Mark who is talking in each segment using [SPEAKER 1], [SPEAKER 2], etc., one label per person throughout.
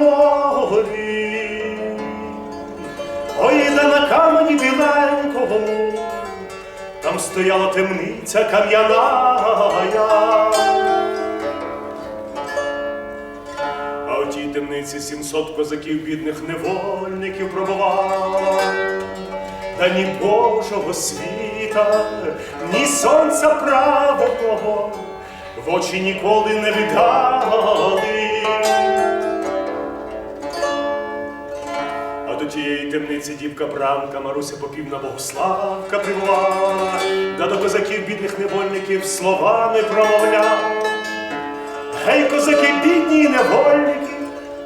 [SPEAKER 1] морі, ой, да на камені біленькому, там стояла темниця кам'яна. А у тій темниці сімсот козаків бідних невольників пробувало. Та ні Божого світа, ні сонця праведного в очі ніколи не видали. Тієї темниці дівка Бранка Маруся Попівна Богославка прибувала, та до козаків бідних невольників словами промовляла. Гей, козаки, бідні невольники,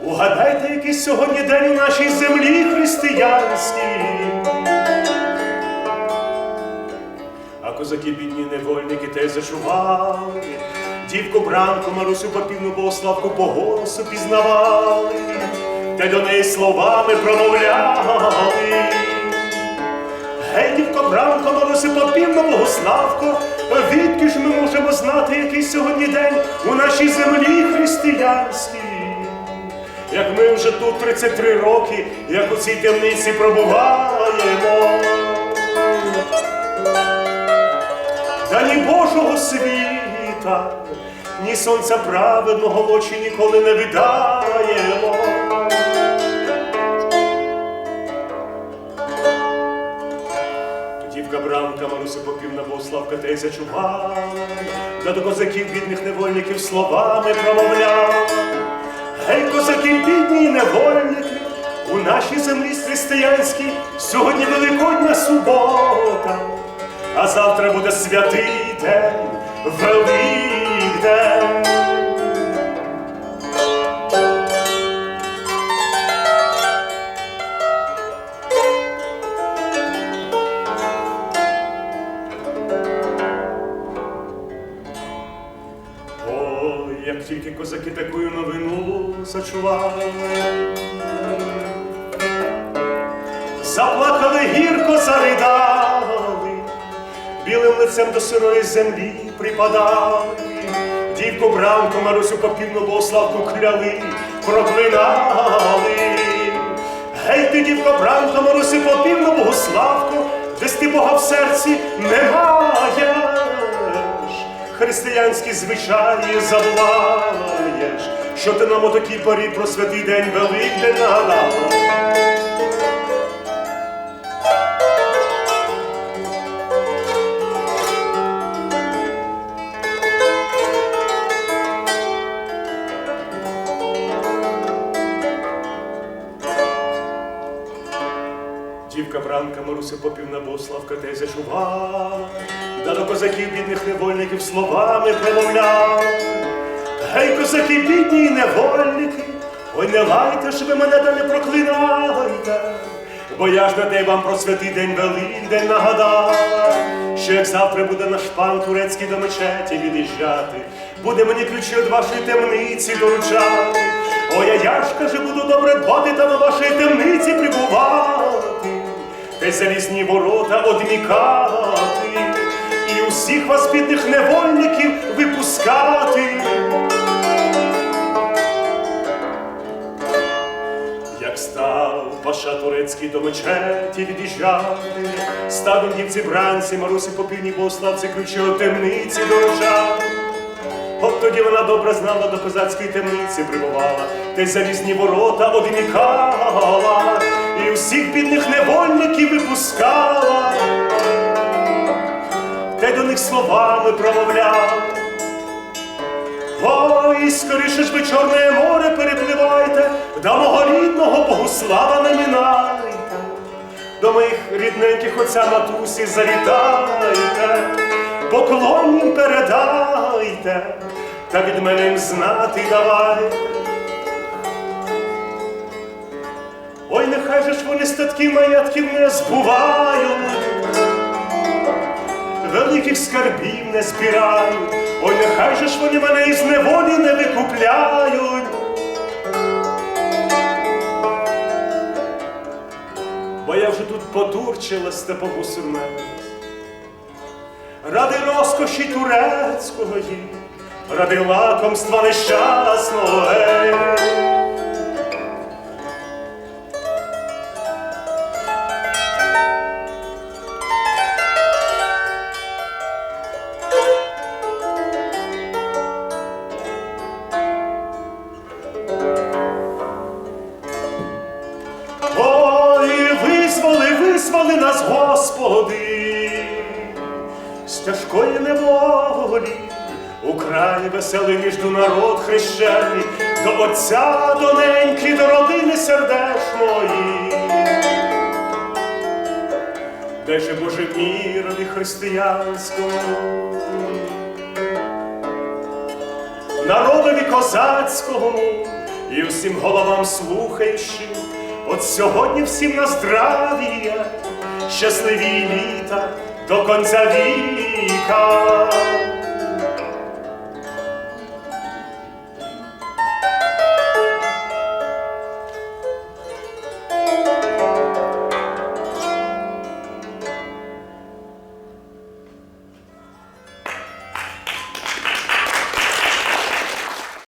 [SPEAKER 1] угадайте, який сьогодні день у нашій землі християнській. А козаки, бідні невольники, те зачували. Дівку бранку, Марусю Попівну Богославку по голосу пізнавали, та до неї словами промовляли. Гей, дівко Бранко, Марусю Попівну Богославко, відки ж ми можемо знати, який сьогодні день у нашій землі християнській? Як ми вже тут 33 роки, як у цій темниці пробуваємо. Та ні Божого світа, ні сонця праведного в очі ніколи не видаємо. Дівка Бранка, Маруся Попівна, Богославка те й зачувала, та до козаків бідних невольників словами промовляла. Гей, козаки, бідні невольники, у нашій землі християнській сьогодні Великодня субота, а завтра буде святий день, Великдень. Новину зачували, заплакали гірко, заридали, білим лицем до сирої землі припадали, дівку бранку, Марусю попівну Богославку кляли, проклинали. Гей ти, дівко бранко, Марусю попівну Богославку, десь ти Бога в серці не маєш. Християнські звичаї забуваєш, що ти нам у такій порі про святий день Великдень нагадала. Дівка Бранка, Маруся Попівна Богославка те зачувала, да до козаків бідних невольників словами промовляла. Гей, козаки, бідні невольники, ой, не лайте ж ви мене да не проклинайте, бо я ж на те вам про святий день Великдень нагадала, що як завтра буде наш пан турецький до мечеті від'їжджати, буде мені ключі від вашої темниці доручати. Ой, а я ж каже, буду добре дбати та на вашій темниці прибувати, та й залізні ворота одмікати, і усіх вас бідних невольників випускати. Мечеті від'їжджати, він дівці бранці, Марусі попівні Богославці ключі от темниці дорожати. От тоді вона добре знала до козацької темниці прибувала, та й залізні ворота одмікала, і усіх бідних невольників випускала, й до них словами промовляла. Ой, скоріше ж ви Чорне море перепливайте, до мого рідного Богослава не минайте, до моїх рідненьких отця матусі завітайте, поклон їм передайте, та від мене їм знати давайте. Ой, нехай же ж вони статки маєтків не збувають, великих скарбів не збирають, ой, нехай же ж вони мене із неволі не викупляють. Я вже тут подурчила степову сурмець, ради розкоші турецької, ради лакомства нещасного. Ей. Господи, з тяжкої неволі. Украй веселий міжнарод хрещений, до отця доненьки, до родини сердешної. Де же Боже мірові християнському, народові козацькому і всім головам слухаючим, от сьогодні всім на здравія, щасливі літа до конця віка.